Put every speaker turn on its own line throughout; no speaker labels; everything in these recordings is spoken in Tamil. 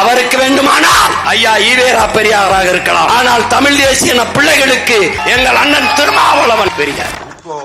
அவருக்கு வேண்டுமானால் ஐயா ஈவேரா பெரியாராக இருக்கலாம். ஆனால் தமிழ் தேசிய பிள்ளைகளுக்கு எங்கள் அண்ணன் திருமாவளவன் பெரியார்.
இப்போ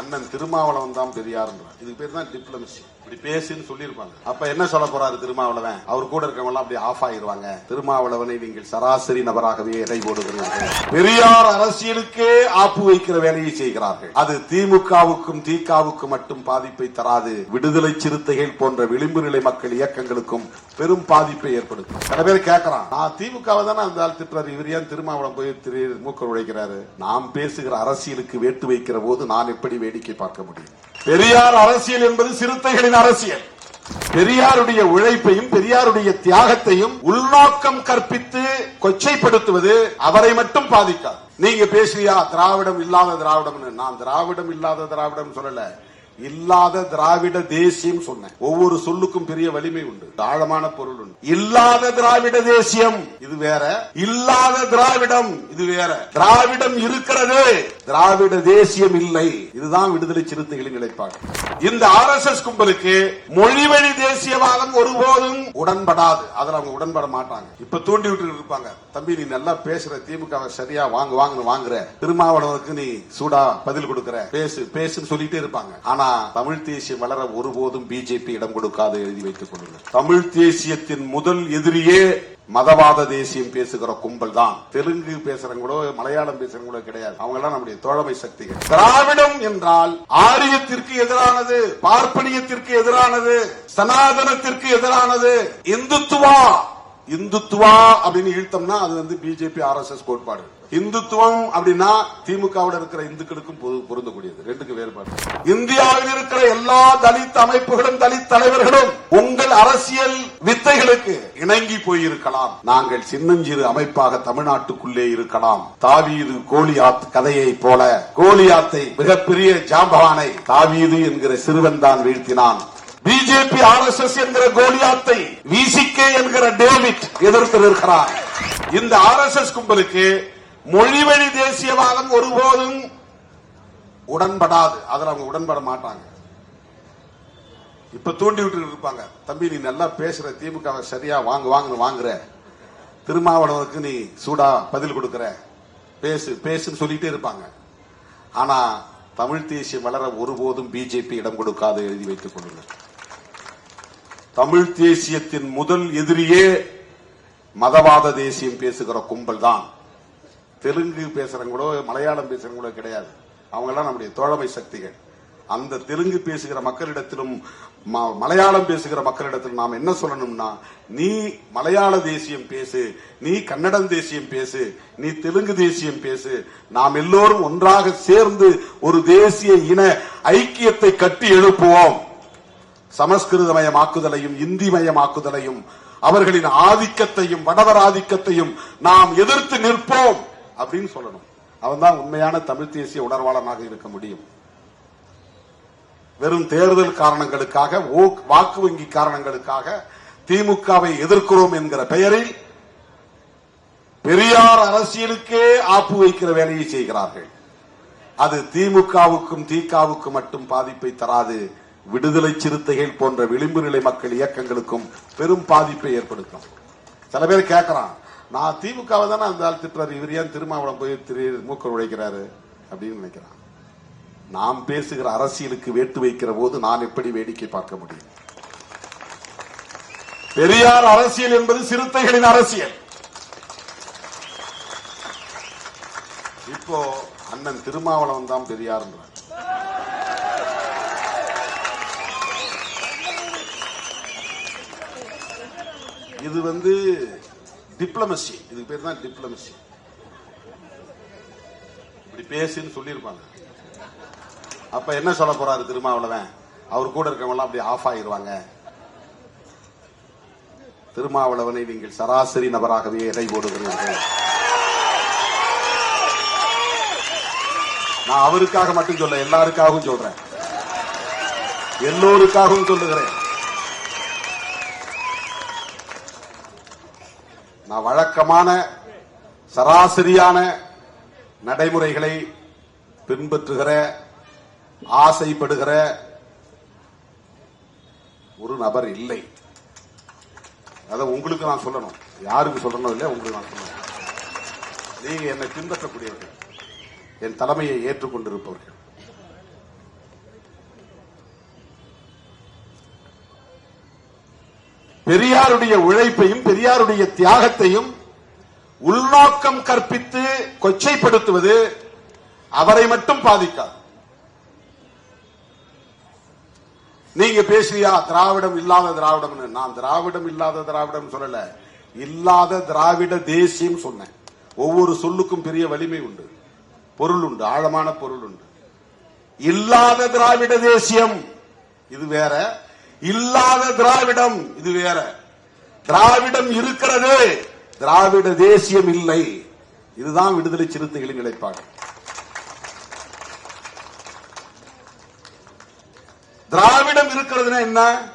அண்ணன் திருமாவளவன் தான் பெரியார் இதுக்கு பேர் தான் டிப்ளமசி. இப்படி பேசுன்னு சொல்லியிருப்பாங்க. அப்ப என்ன சொல்ல போறாரு திருமாவளவன்? அவர் கூட இருக்கவங்க எல்லாம் அப்படி ஆஃப் ஆயிருவாங்க திருமாவளவனை நீங்கள் சராசரி நபராகவே எடை போடுகிறீர்கள். பெரியார் அரசியலுக்கே ஆப்பு வைக்கிற வேலையை செய்கிறார்கள். அது திமுகவுக்கும் திகாவுக்கும் மட்டும் பாதிப்பை தராது. விடுதலை சிறுத்தைகள் போன்ற விளிம்பு நிலை மக்கள் இயக்கங்களுக்கும் பெரும் பாதிப்பை ஏற்படுத்தும். சில பேர் கேட்கறான் நான் திமுகவை தானே அந்த ஆள் திட்டுறாரு? இவர் ஏன் திருமாவளம் போய் திரு மூக்க உழைக்கிறாரு நாம் பேசுகிற அரசியலுக்கு வேட்டு வைக்கிற போது நான் எப்படி வேடிக்கை பார்க்க முடியும்? பெரியார் அரசியல் என்பது சிறுத்தைகளின் அரசியல். பெரியாருடைய உழைப்பையும் பெரியாருடைய தியாகத்தையும் உள்நோக்கம் கற்பித்து கொச்சைப்படுத்துவது அவரை மட்டும் பாதிக்காது. நீங்க பேசுறியா திராவிடம் இல்லாத திராவிடம்னு? நான் திராவிடம் இல்லாத திராவிடம் சொல்லல. இல்லாத திராவிட தேசியம் சொன்னேன். ஒவ்வொரு சொல்லுக்கும் பெரிய வலிமை உண்டு. ஆழமான பொருள் உண்டு. இல்லாத திராவிட தேசியம் இது வேற. இல்லாத திராவிடம் இது வேற. திராவிடம் இருக்கிறது. திராவிட தேசியம் இல்லை. இதுதான் விடுதலை சிறுத்தைகளின் நிலைப்பாடு. இந்த ஆர் எஸ் எஸ் கும்பலுக்கு மொழிவழி தேசியவாதம் ஒருபோதும் உடன்படாது. அதுல அவங்க உடன்பட மாட்டாங்க. இப்ப தூண்டி விட்டு இருப்பாங்க. தம்பி நீ நல்லா பேசுற. திமுக சரியா வாங்க வாங்குன்னு வாங்குற. திருமாவளவனுக்கு நீ சூடா பதில் கொடுக்கற. பேசு பேசுன்னு சொல்லிட்டே இருப்பாங்க. ஆனா தமிழ் தேசியம் வளர ஒருபோதும் பிஜேபி இடம் கொடுக்காது எழுதி வைத்துக் கொள்ளுங்கள். தமிழ் தேசியத்தின் முதல் எதிரியே மதவாத தேசியம் பேசுகிற கும்பல் தான் தெலுங்கு பேசுறவங்க கூட மலையாளம் பேசுறவங்க கூட கிடையாது. அவங்க எல்லாம் நம்முடைய தோழமை சக்திகள். திராவிடம் என்றால் ஆரியத்திற்கு எதிரானது பார்ப்பனியத்திற்கு எதிரானது சனாதனத்திற்கு எதிரானது இந்துத்துவா இந்துத்துவா அப்படின்னு இழுத்தோம்னா அது வந்து பிஜேபி ஆர் எஸ் எஸ் கோட்பாடு. இந்துத்துவம் அப்படின்னா திமுகவில் இருக்கிற இந்துக்களுக்கும் பொது- பொருந்தக்கூடியது. ரெண்டுக்கு வேறுபாடு. இந்தியாவில் இருக்கிற எல்லா தலித் அமைப்புகளும் தலித் தலைவர்களும் உங்கள் அரசியல் வித்தைகளுக்கு இணங்கி போயிருக்கலாம். நாங்கள் சின்னஞ்சிறு அமைப்பாக தமிழ்நாட்டுக்குள்ளே இருக்கலாம். தாவீது கோலியாத் கதையை போல கோலியாத்தை மிகப்பெரிய ஜாம்பவானை தாவீது என்கிற சிறுவன் தான் வீழ்த்தினான். பிஜேபி ஆர் எஸ் எஸ் என்கிற கோலியாத்தை விசிகே என்கிற டேவிட் எதிர்த்து நிற்கிறார் இந்த ஆர் எஸ் எஸ் கும்பலுக்கு மொழிவழி தேசியவாதம் ஒருபோதும் உடன்படாது. அதில் அவங்க உடன்பட மாட்டாங்க. இப்ப தூண்டி விட்டு இருப்பாங்க. தம்பி நீ நல்லா பேசுற. திமுக சரியா வாங்க வாங்குன்னு வாங்குற. திருமாவளவனுக்கு நீ சூடா பதில் கொடுக்கற. பேசு பேசுன்னு சொல்லிட்டே இருப்பாங்க. ஆனா தமிழ் தேசியம் வளர ஒருபோதும் பிஜேபி இடம் கொடுக்காது எழுதி வைத்துக் கொள்ளுங்கள். தமிழ் தேசியத்தின் முதல் எதிரியே மதவாத தேசியம் பேசுகிற கும்பல் தான் தெலுங்கு பேசுறவங்களோ கூட மலையாளம் பேசுறவங்களோ கூட கிடையாது. அவங்கெல்லாம் நம்முடைய தோழமை சக்திகள். அந்த தெலுங்கு பேசுகிற மக்களிடத்திலும் ம- மலையாளம் பேசுகிற மக்களிடத்திலும் நாம் என்ன சொல்லணும்னா நீ மலையாள தேசியம் பேசு நீ கன்னடம் தேசியம் பேசு நீ தெலுங்கு தேசியம் பேசு. நாம் எல்லோரும் ஒன்றாக சேர்ந்து ஒரு தேசிய இன ஐக்கியத்தை கட்டி எழுப்புவோம். சமஸ்கிருதமயமாக்குதலையும் இந்திமயமாக்குதலையும் அவர்களின் ஆதிக்கத்தையும் வடவர் ஆதிக்கத்தையும் நாம் எதிர்த்து நிற்போம். அப்படின்னு சொல்லணும். அவன் தான் உண்மையான தமிழ் தேசிய உணர்வாளனாக இருக்க முடியும். வெறும் தேர்தல் காரணங்களுக்காக ஓ- வாக்கு வங்கி காரணங்களுக்காக திமுகவை எதிர்க்கிறோம் என்கிற பெயரில் பெரியார் அரசியலுக்கே ஆப்பு வைக்கிற வேலையை செய்கிறார்கள். அது திமுகவுக்கும் திகாவுக்கும் மட்டும் பாதிப்பை தராது. விடுதலை சிறுத்தைகள் போன்ற விளிம்பு நிலை மக்கள் இயக்கங்களுக்கும் பெரும் பாதிப்பை ஏற்படுத்தும். சில பேர் கேட்கிறான் நான் திமுகவை தானே அந்த ஆள் திட்டுறாரு. இவர் ஏன் திருமாவளம் போய் திரு மூக்க உழைக்கிறாரு அப்படின்னு நினைக்கிறான். நாம் பேசுகிற அரசியலுக்கு வேட்டு வைக்கிற போது நான் எப்படி வேடிக்கை பார்க்க முடியும்? பெரியார் அரசியல் என்பது சிறுத்தைகளின் அரசியல். இப்போ அண்ணன் திருமாவளவன் தான் பெரியார் இது வந்து டிப்ளமசி இதுக்கு பேர் தான் டிப்ளமசி இப்படி பேசுன்னு சொல்லியிருப்பாங்க. அப்ப என்ன சொல்ல போறாரு திருமாவளவன்? அவர் கூட இருக்கவங்களாம் அப்படி ஆஃப் ஆயிருவாங்க. திருமாவளவனை நீங்கள் சராசரி நபராகவே எடை போடுகிறீர்கள். நான் அவருக்காக மட்டும் சொல்ல எல்லாருக்காகவும் சொல்றேன். எல்லோருக்காகவும் சொல்லுகிறேன். நான் வழக்கமான சராசரியான நடைமுறைகளை பின்பற்றுகிற ஆசைப்படுகிற ஒரு நபர் இல்லை. அதை உங்களுக்கு நான் சொல்லணும். யாருக்கு சொல்லணும் இல்லை உங்களுக்கு நான் சொல்லணும். நீங்க என்னை பின்பற்றக்கூடியவர்கள். என் தலைமையை ஏற்றுக்கொண்டிருப்பவர்கள். பெரியாருடைய உழைப்பையும் பெரியாருடைய தியாகத்தையும் உள்நோக்கம் கற்பித்து கொச்சைப்படுத்துவது அவரை மட்டும் பாதிக்காது. நீங்க பேசுறியா திராவிடம் இல்லாத திராவிடம் நான் திராவிடம் இல்லாத திராவிடம் சொல்லல. இல்லாத திராவிட தேசியம் சொன்னேன். ஒவ்வொரு சொல்லுக்கும் பெரிய வலிமை உண்டு. பொருள் உண்டு ஆழமான பொருள் உண்டு. இல்லாத திராவிட தேசியம். இது வேற. இல்லாத திராவிடம். இது வேற. திராவிடம் இருக்கிறது. திராவிட தேசியம் இல்லை. இதுதான் விடுதலை சிறுத்தைகளின் நிலைப்பாடு. திராவிடம் இருக்கிறதுனா என்ன?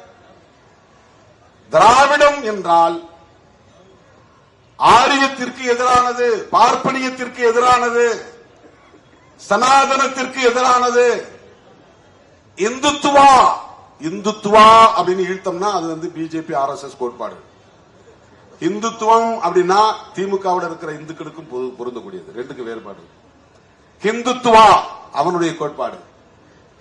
திராவிடம் என்றால் ஆரியத்திற்கு எதிரானது பார்ப்பனியத்திற்கு எதிரானது சனாதனத்திற்கு எதிரானது இந்துத்துவா இந்துத்துவா அப்படின்னு இழுத்தம்னா அது வந்து பிஜேபி ஆர்எஸ்எஸ் கோட்பாடு. இந்துத்துவம் அப்படின்னா திமுகவோட இருக்கிற இந்துக்களுக்கும் பொருந்தக்கூடியது. ரெண்டுக்கு வேறுபாடு. ஹிந்துத்துவா அவனுடைய கோட்பாடு.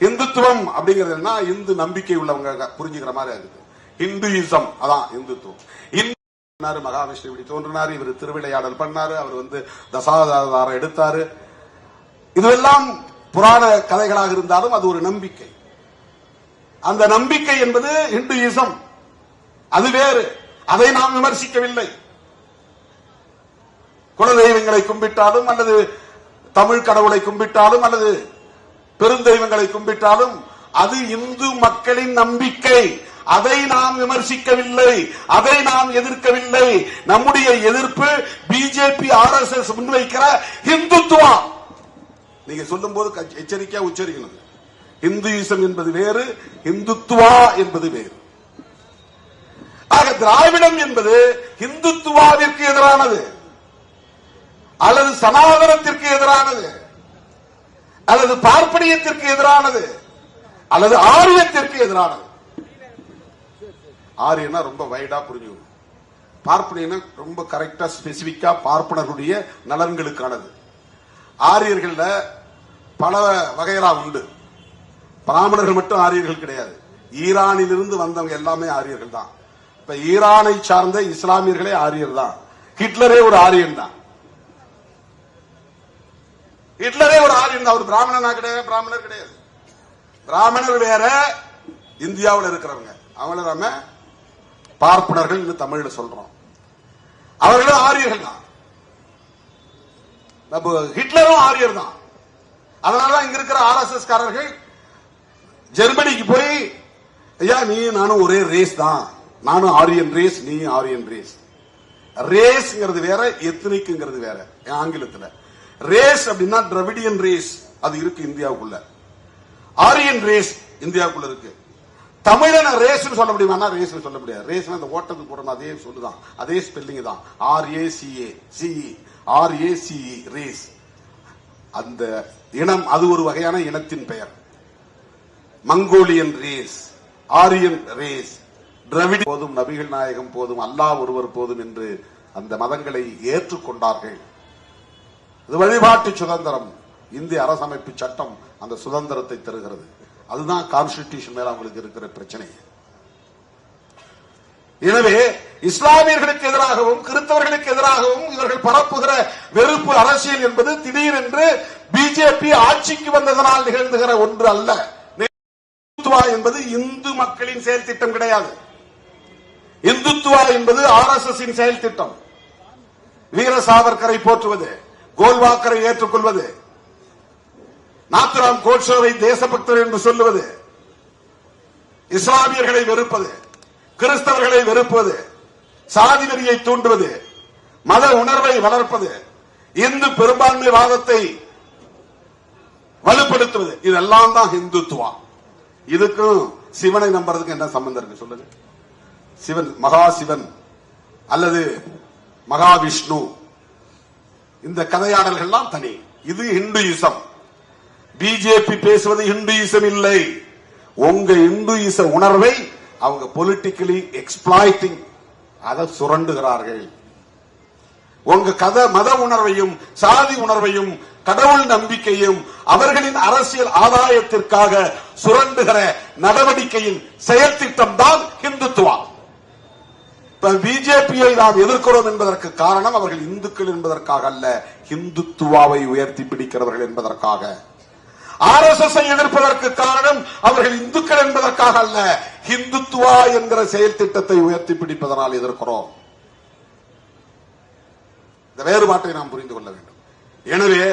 இந்துத்துவம் அப்படிங்கிறது என்ன இந்து நம்பிக்கை உள்ளவங்க புரிஞ்சுக்கிற மாதிரி இருக்குது ஹிந்துயிசம் அதான் இந்துத்துவம். இந்து மகாவிஷ்ணு இப்படி தோன்றினார் இவர் திருவிளையாடல் பண்ணாரு அவர் வந்து தசாவதாரம் எடுத்தாரு. இதுவெல்லாம் புராண கதைகளாக இருந்தாலும் அது ஒரு நம்பிக்கை. அந்த நம்பிக்கை என்பது இந்துயிசம் அது வேறு. அதை நாம் விமர்சிக்கவில்லை. குலதெய்வங்களை கும்பிட்டாலும் அல்லது தமிழ் கடவுளை கும்பிட்டாலும் அல்லது பெருந்தெய்வங்களை கும்பிட்டாலும் அது இந்து மக்களின் நம்பிக்கை. அதை நாம் விமர்சிக்கவில்லை. அதை நாம் எதிர்க்கவில்லை. நம்முடைய எதிர்ப்பு பிஜேபி ஆர்எஸ்எஸ் முன்வைக்கிற இந்துத்துவம் நீங்க சொல்லும் போது கச்ச- எச்சரிக்கையா உச்சரிக்கணும். இந்துயிசம் என்பது வேறு இந்துத்துவா என்பது வேறு. ஆக திராவிடம் என்பது இந்துத்துவாவிற்கு எதிரானது அல்லது சனாதனத்திற்கு எதிரானது அல்லது பார்ப்பனியத்திற்கு எதிரானது அல்லது ஆரியத்திற்கு எதிரானது. ஆரியனா ரொம்ப வைடா புரிஞ்சுக்கணும். பார்ப்பனியனா ரொம்ப கரெக்டா ஸ்பெசிபிக்கா பார்ப்பனர்களுடைய நலன்களுக்கானது. ஆரியர்கள்ல பல வகையெல்லாம் உண்டு. பிராமணர்கள் மட்டும் ஆரியர்கள் கிடையாது. ஈரானிலிருந்து வந்தவங்க எல்லாமே ஆரியர்கள் தான். இப்ப ஈரானை சார்ந்த இஸ்லாமியர்களே ஆரியர் தான். ஹிட்லரே ஒரு ஆரியன் தான். ஹிட்லரே ஒரு ஆரியன் தான். அவர் பிராமணனா கிடையாது பிராமணர் கிடையாது. பிராமணர் வேற இந்தியாவில் இருக்கிறவங்க. அவங்கள நாம பார்ப்பனர்கள் தமிழ்ல சொல்றோம். அவர்களும் ஆரியர்கள் தான். ஹிட்லரும் ஆரியர் தான். அதனாலதான் இங்க இருக்கிற ஆர்எஸ்எஸ் காரர்கள் ஜெர்மனிக்கு போய் ஐயா நீ நானும் ஒரே ரேஸ் தான். நானும் ஆரியன் ரேஸ் நீ ஆரியன் ரேஸ் ரேஸ்ங்கிறது வேற எத்னிக்குங்கிறது வேற ஆங்கிலத்தில். ரேஸ் அப்படின்னா திரவிடியன் ரேஸ் அது இருக்கு இந்தியாவுக்குள்ள. ஆரியன் ரேஸ் இந்தியாவுக்குள்ள இருக்கு. தமிழன ரேஸ்னு சொல்ல முடியுமா ரேஸ் சொல்ல முடியாது. ரேஸ் அந்த ஓட்டத்துக்கு போடணும் அதே சொல்லுதான். அதே ஸ்பெல்லிங் தான். R A C A C E R A C E race அந்த இனம் அது ஒரு வகையான இனத்தின் பெயர். Mongolian race Aryan race Dravida போதும் நபிகள் நாயகம் போதும் அல்லாஹ் ஒருவர் போதும் என்று அந்த மதங்களை ஏற்றுக்கொண்டார்கள் இது வழிபாட்டு சுதந்திரம். இந்திய அரசமைப்பு சட்டம் அந்த சுதந்திரத்தை தருகிறது. அதுதான் கான்ஸ்டிடியூஷன் மேல அவங்களுக்கு இருக்கிற பிரச்சனை. எனவே இஸ்லாமியர்களுக்கு எதிராகவும் கிறிஸ்தவர்களுக்கு எதிராகவும் இவர்கள் பரப்புகிற வெறுப்பு அரசியல் என்பது திடீரென்று பிஜேபி ஆட்சிக்கு வந்ததனால் நிகழ்ந்துகிற ஒன்று அல்ல. இந்துத்துவா என்பது இந்து மக்களின் செயல் திட்டம் கிடையாது. இந்துத்துவா என்பது ஆர் எஸ் எஸ் செயல் திட்டம் வீர சாவர்கரை போற்றுவது கோல்வாக்கரை ஏற்றுக்கொள்வது நாத்துராம் கோட்சோவை தேசபக்தர் என்று சொல்லுவது இஸ்லாமியர்களை வெறுப்பது கிறிஸ்தவர்களை வெறுப்பது சாதி வெறியை தூண்டுவது மத உணர்வை வளர்ப்பது இந்து பெரும்பான்மை வாதத்தை வலுப்படுத்துவது இதெல்லாம் தான் இந்துத்துவம் இதுக்கும் சிவனை நம்புறதுக்கு என்ன சம்பந்தம் இருக்கு? சொல்லுங்க. சிவன் மகா சிவன் அல்லது மகாவிஷ்ணு. இந்த கதையாடல்கள்லாம் தனி. இது இந்துயிசம் பிஜேபி பேசுவது இந்துயிசம் இல்லை. உங்க இந்துயிச உணர்வை அவங்க பொலிட்டிக்கலி எக்ஸ்பிளாய்டிங் அதை சுரண்டுகிறார்கள். உங்க கத மத உணர்வையும் சாதி உணர்வையும் கடவுள் நம்பிக்கையும் அவர்களின் அரசியல் ஆதாயத்திற்காக சுரண்டுகிற நடவடிக்கையின் செயல்திட்டம் தான் இந்துத்துவா இப்ப பிஜேபியை நாம் எதிர்க்கிறோம் என்பதற்கு காரணம் அவர்கள் இந்துக்கள் என்பதற்காக அல்ல இந்துத்துவாவை உயர்த்தி பிடிக்கிறவர்கள் என்பதற்காக. ஆர் எஸ் எஸ் எதிர்ப்பதற்கு காரணம் அவர்கள் இந்துக்கள் என்பதற்காக அல்ல இந்துத்துவா என்கிற செயல் திட்டத்தை உயர்த்தி பிடிப்பதனால் எதிர்க்கிறோம். இந்த வேறுபாட்டை நாம் புரிந்து கொள்ள வேண்டும். எனவே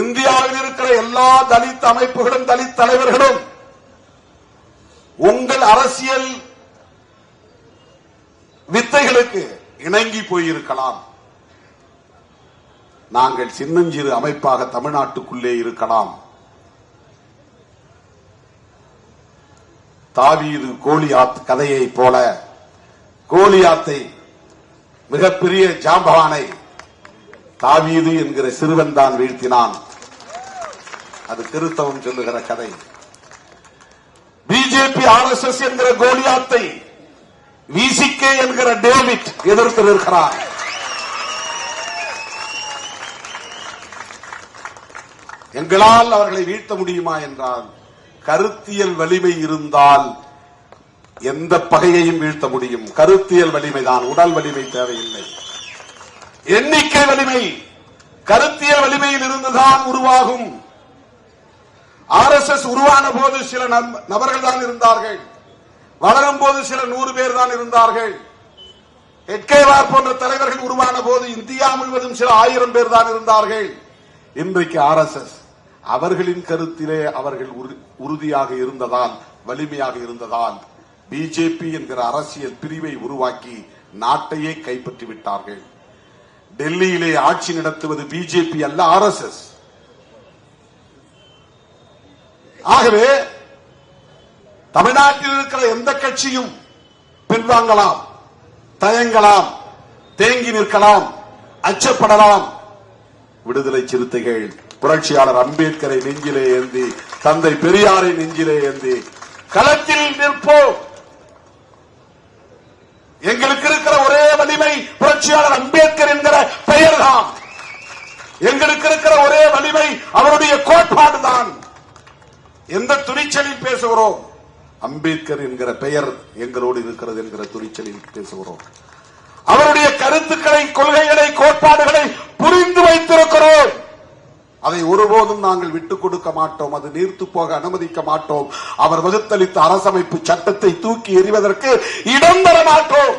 இந்தியாவில் இருக்கிற எல்லா தலித் அமைப்புகளும் தலித் தலைவர்களும் உங்கள் அரசியல் வித்தைகளுக்கு இணங்கி போயிருக்கலாம். நாங்கள் சின்னஞ்சிறு அமைப்பாக தமிழ்நாட்டுக்குள்ளே இருக்கலாம். தாவீது கோலியாத் கதையை போல கோலியாத்தை மிகப்பெரிய ஜாம்பவானை தாவீது என்கிற சிறுவன் தான் வீழ்த்தினான். அது திருத்தவம் சொல்லுகிற கதை. பிஜேபி ஆர் எஸ் எஸ் என்கிற கோலியாத்தை விசிகே என்கிற டேவிட் எதிர்த்து நிற்கிறார். எங்களால் அவர்களை வீழ்த்த முடியுமா என்றால் கருத்தியல் வலிமை இருந்தால் எந்த பகையையும் வீழ்த்த முடியும். கருத்தியல் வலிமைதான். உடல் வலிமை தேவையில்லை. எண்ணிக்கை வலிமை. கருத்தியல் வலிமையில் இருந்துதான் உருவாகும். ஆர் எஸ் எஸ் உருவான போது சில நபர்கள் தான் இருந்தார்கள். வளரும் போது சில நூறு பேர் தான் இருந்தார்கள் எட்கேவார் போன்ற தலைவர்கள் உருவான போது இந்தியா முழுவதும் சில ஆயிரம் பேர் தான் இருந்தார்கள். இன்றைக்கு ஆர் எஸ் எஸ் அவர்களின் கருத்திலே அவர்கள் உறுதியாக இருந்ததால் வலிமையாக இருந்ததால் பிஜேபி என்கிற அரசியல் பிரிவை உருவாக்கி நாட்டையே கைப்பற்றி விட்டார்கள் டெல்லியிலே ஆட்சி நடத்துவது பிஜேபி அல்ல ஆர் எஸ் எஸ். ஆகவே தமிழ்நாட்டில் இருக்கிற எந்த கட்சியும் பின்வாங்கலாம் தயங்கலாம் தேங்கி நிற்கலாம் அச்சப்படலாம். விடுதலை சிறுத்தைகள் புரட்சியாளர் அம்பேத்கரை நெஞ்சிலே ஏந்தி தந்தை பெரியாரை நெஞ்சிலே ஏந்தி களத்தில் நிற்போம். எங்களுக்கு இருக்கிற ஒரே வலிமை புரட்சியாளர் அம்பேத்கர் என்கிற பெயர்தான். எங்களுக்கு இருக்கிற ஒரே வலிமை அவருடைய கோட்பாடுதான். எந்த துணிச்சலில் பேசுகிறோம்? அம்பேத்கர் என்கிற பெயர் எங்களோடு இருக்கிறது என்கிற துணிச்சலில் பேசுகிறோம். அவருடைய கருத்துக்களை கொள்கைகளை கோட்பாடுகளை புரிந்து வைத்திருக்கிறோம். அதை ஒருபோதும் நாங்கள் விட்டுக் கொடுக்க மாட்டோம். அது நீர்த்து போக அனுமதிக்க மாட்டோம். அவர் வகுத்தளித்த அரசமைப்பு சட்டத்தை தூக்கி எறிவதற்கு இடம் தர மாட்டோம்.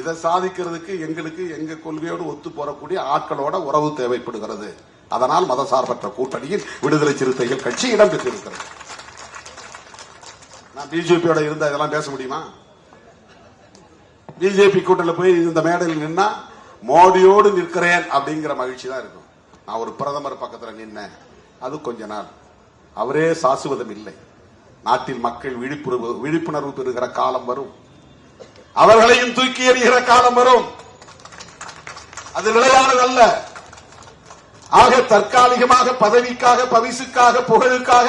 இதை சாதிக்கிறதுக்கு எங்களுக்கு எங்க கொள்கையோடு ஒத்து போறக்கூடிய ஆட்களோட உறவு தேவைப்படுகிறது. அதனால் மதசார்பற்ற கூட்டணியில் விடுதலை சிறுத்தைகள் கட்சி இடம் பெற்றிருக்கிறது. நான் பிஜேபியோட இருந்தா இதெல்லாம் பேச முடியுமா? பிஜேபி கூட்டணியில் போய் இந்த மேடையில் நின்னா மோடியோடு நிற்கிறேன் அப்படிங்கிற மகிழ்ச்சி தான் இருக்கும். நான் ஒரு பிரதமர் பக்கத்துல நின்னேன். அது கொஞ்ச நாள். அவரே சாசுவதம் இல்லை. நாட்டில் மக்கள் விழிப்புணர்வு விழிப்புணர்வு பெறுகிற காலம் வரும். அவர்களையும் தூக்கி எறிகிற காலம் வரும். அது நிலையானது அல்ல ஆக தற்காலிகமாக பதவிக்காக பவிசுக்காக புகழுக்காக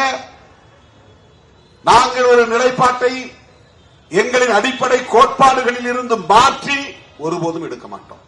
நாங்கள் ஒரு நிலைப்பாட்டை எங்களின் அடிப்படை கோட்பாடுகளில் இருந்து மாற்றி ஒருபோதும் எடுக்க மாட்டோம்.